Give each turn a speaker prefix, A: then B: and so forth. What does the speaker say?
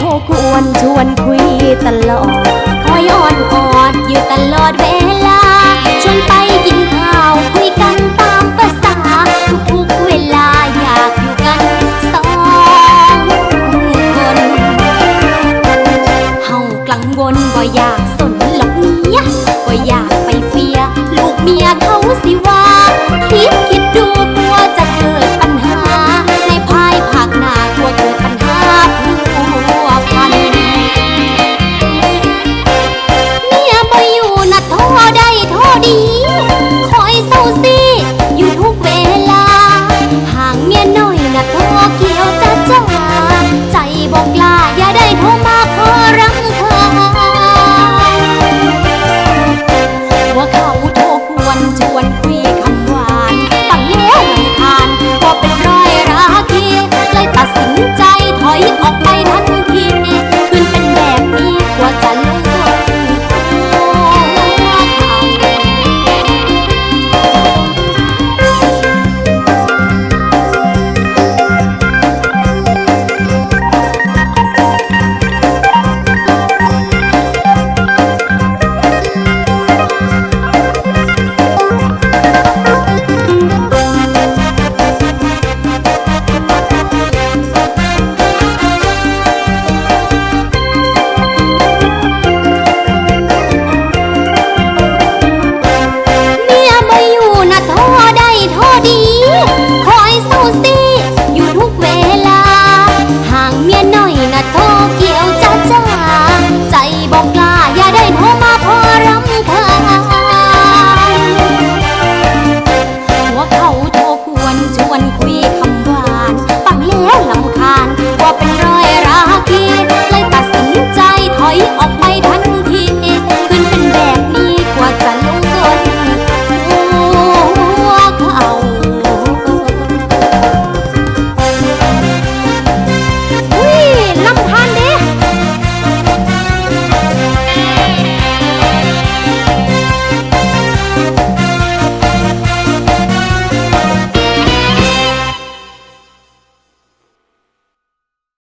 A: โทรควรชวนคุยตลอดคอยอ่อนออดอยู่ตลอดเวลา ยน้อยนะโทรเกี่ยวจะจ้าใจบอกลาอย่าได้โทรมาขอรังเธอว่าข้าโทรควรชวน